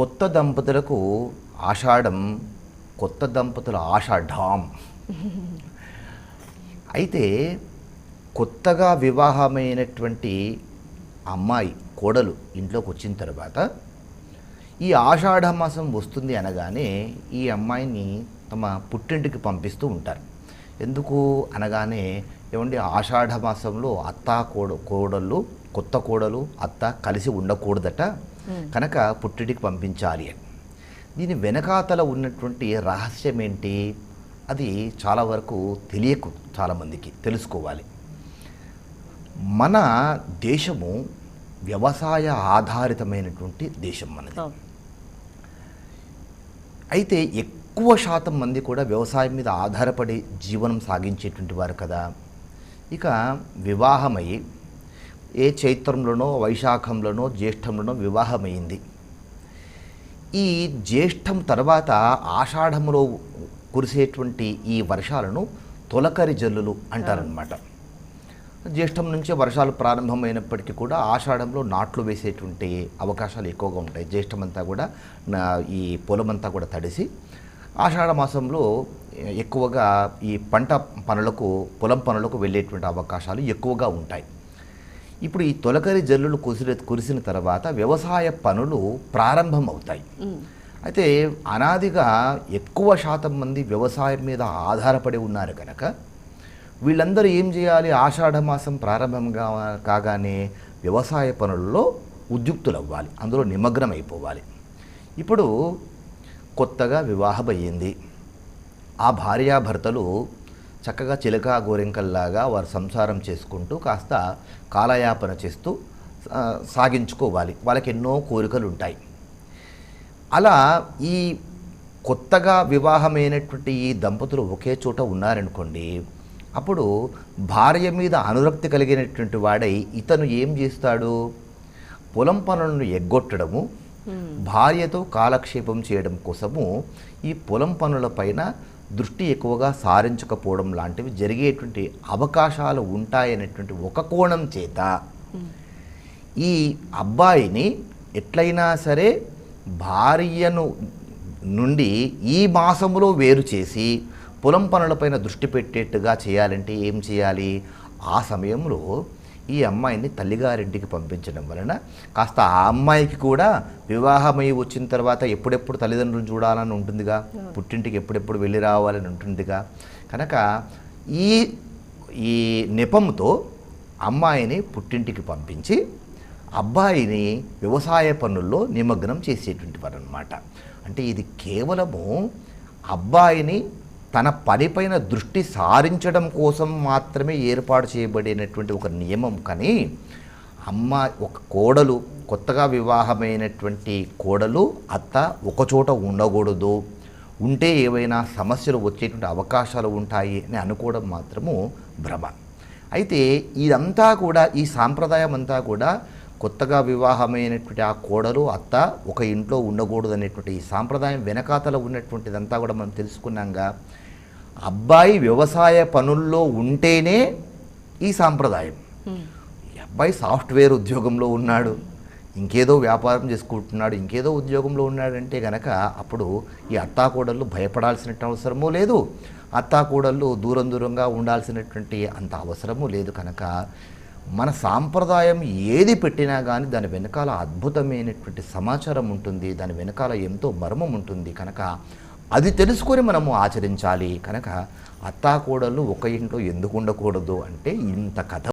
కొత్త దంపతులకు ఆషాఢం కొత్త దంపతుల ఆషాఢం. అయితే కొత్తగా వివాహమైనటువంటి అమ్మాయి కోడలు ఇంట్లోకి వచ్చిన తర్వాత ఈ ఆషాఢ మాసం వస్తుంది అనగానే ఈ అమ్మాయిని తమ పుట్టింటికి పంపిస్తూ ఉంటారు. ఎందుకు అనగానే ఏమండి ఆషాఢ మాసంలో అత్త కోడ కోడళ్ళు కొత్త కోడలు అత్త కలిసి ఉండకూడదట. కనుక పుట్టింటికి పంపించాలి అని. దీని వెనకాతల ఉన్నటువంటి రహస్యం ఏంటి అది చాలా వరకు తెలియకు చాలామందికి తెలుసుకోవాలి. మన దేశము వ్యవసాయ ఆధారితమైనటువంటి దేశం మనది. అయితే ఎక్కువ శాతం మంది కూడా వ్యవసాయం మీద ఆధారపడి జీవనం సాగించేటువంటి వారు కదా. ఇక వివాహమై ఏ చైత్రంలోనో వైశాఖంలోనో జ్యేష్ఠంలోనో వివాహమైంది. ఈ జ్యేష్ఠం తర్వాత ఆషాఢంలో కురిసేటువంటి ఈ వర్షాలను తొలకరి జల్లులు అంటారనమాట జ్యేష్ఠం నుంచే వర్షాలు ప్రారంభమైనప్పటికీ కూడా ఆషాఢంలో నాట్లు వేసేటువంటి అవకాశాలు ఎక్కువగా ఉంటాయి. జ్యేష్ఠం అంతా కూడా నా ఈ పొలమంతా కూడా తడిసి ఆషాఢ మాసంలో ఎక్కువగా ఈ పంట పనులకు పొలం పనులకు వెళ్ళేటువంటి అవకాశాలు ఎక్కువగా ఉంటాయి. ఇప్పుడు ఈ తొలకరి జల్లులు కురిసి కురిసిన తర్వాత వ్యవసాయ పనులు ప్రారంభమవుతాయి. ఉమ్. అయితే అనాదిగా ఎక్కువ శాతం మంది వ్యవసాయం మీద ఆధారపడి ఉన్నారు కనుక వీళ్ళందరూ ఏం చేయాలి? ఆషాఢ మాసం ప్రారంభంగా కాగానే వ్యవసాయ పనుల్లో ఉద్యుక్తులు అవ్వాలి అందులో నిమగ్నం అయిపోవాలి ఇప్పుడు కొత్తగా వివాహమయ్యింది. ఆ భార్యాభర్తలు చక్కగా చిలక గోరింకల్లాగా వారు సంసారం చేసుకుంటూ కాస్త కాలయాపన చేస్తూ సాగించుకోవాలి. వాళ్ళకి ఎన్నో కోరికలు ఉంటాయి అలా ఈ కొత్తగా వివాహమైనటువంటి ఈ దంపతులు ఒకే చోట ఉన్నారనుకోండి అప్పుడు భార్య మీద అనురక్తి కలిగినటువంటి వాడై ఇతను ఏం చేస్తాడు? పొలం పనులను ఎగ్గొట్టడము భార్యతో కాలక్షేపం చేయడం కోసము ఈ పొలం పనులపైన దృష్టి ఎక్కువగా సారించకపోవడం లాంటివి జరిగేటువంటి అవకాశాలు ఉంటాయనేటువంటి ఒక కోణం చేత ఈ అబ్బాయిని ఎట్లయినా సరే భార్యను నుండి ఈ మాసములో వేరు చేసి పొలం పనులపైన దృష్టి పెట్టేట్టుగా చేయాలంటే ఏం చేయాలి? ఆ సమయంలో ఈ అమ్మాయిని తల్లిగారింటికి పంపించడం వలన కాస్త ఆ అమ్మాయికి కూడా వివాహమై వచ్చిన తర్వాత ఎప్పుడెప్పుడు తల్లిదండ్రులు చూడాలని ఉంటుందిగా? పుట్టింటికి ఎప్పుడెప్పుడు వెళ్ళి రావాలని ఉంటుందిగా? కనుక ఈ ఈ నెపంతో అమ్మాయిని పుట్టింటికి పంపించి అబ్బాయిని వ్యవసాయ పనుల్లో నిమగ్నం చేసేటువంటి వారు అనమాట అంటే ఇది కేవలము అబ్బాయిని తన పనిపైన దృష్టి సారించడం కోసం మాత్రమే ఏర్పాటు చేయబడినటువంటి ఒక నియమం. కానీ అమ్మ ఒక కోడలు కొత్తగా వివాహమైనటువంటి కోడలు అత్త ఒకచోట ఉండకూడదు. ఉంటే ఏవైనా సమస్యలు వచ్చేటువంటి అవకాశాలు ఉంటాయి అని అనుకోవడం మాత్రము భ్రమ. అయితే ఇదంతా కూడా ఈ సాంప్రదాయం అంతా కూడా కొత్తగా వివాహమైనటువంటి ఆ కోడలు అత్త ఒక ఇంట్లో ఉండకూడదు అనేటువంటి ఈ సాంప్రదాయం వెనకాతల ఉన్నటువంటిదంతా కూడా మనం తెలుసుకున్నాగా అబ్బాయి వ్యవసాయ పనుల్లో ఉంటేనే ఈ సాంప్రదాయం. ఈ అబ్బాయి సాఫ్ట్వేర్ ఉద్యోగంలో ఉన్నాడు ఇంకేదో వ్యాపారం చేసుకుంటున్నాడు ఇంకేదో ఉద్యోగంలో ఉన్నాడంటే గనక అప్పుడు ఈ అత్తాకోడళ్ళు భయపడాల్సిన అవసరమూ లేదు అత్తాకోడళ్ళు దూరం దూరంగా ఉండాల్సినటువంటి అంత అవసరము లేదు కనుక మన సాంప్రదాయం ఏది పెట్టినా కానీ దాని వెనకాల అద్భుతమైనటువంటి సమాచారం ఉంటుంది దాని వెనకాల ఎంతో మర్మం ఉంటుంది. కనుక అది తెలుసుకొని మనము ఆచరించాలి. కనుక అత్తాకోడళ్ళు ఒక ఇంట్లో ఎందుకు ఉండకూడదు అంటే ఇంత కథ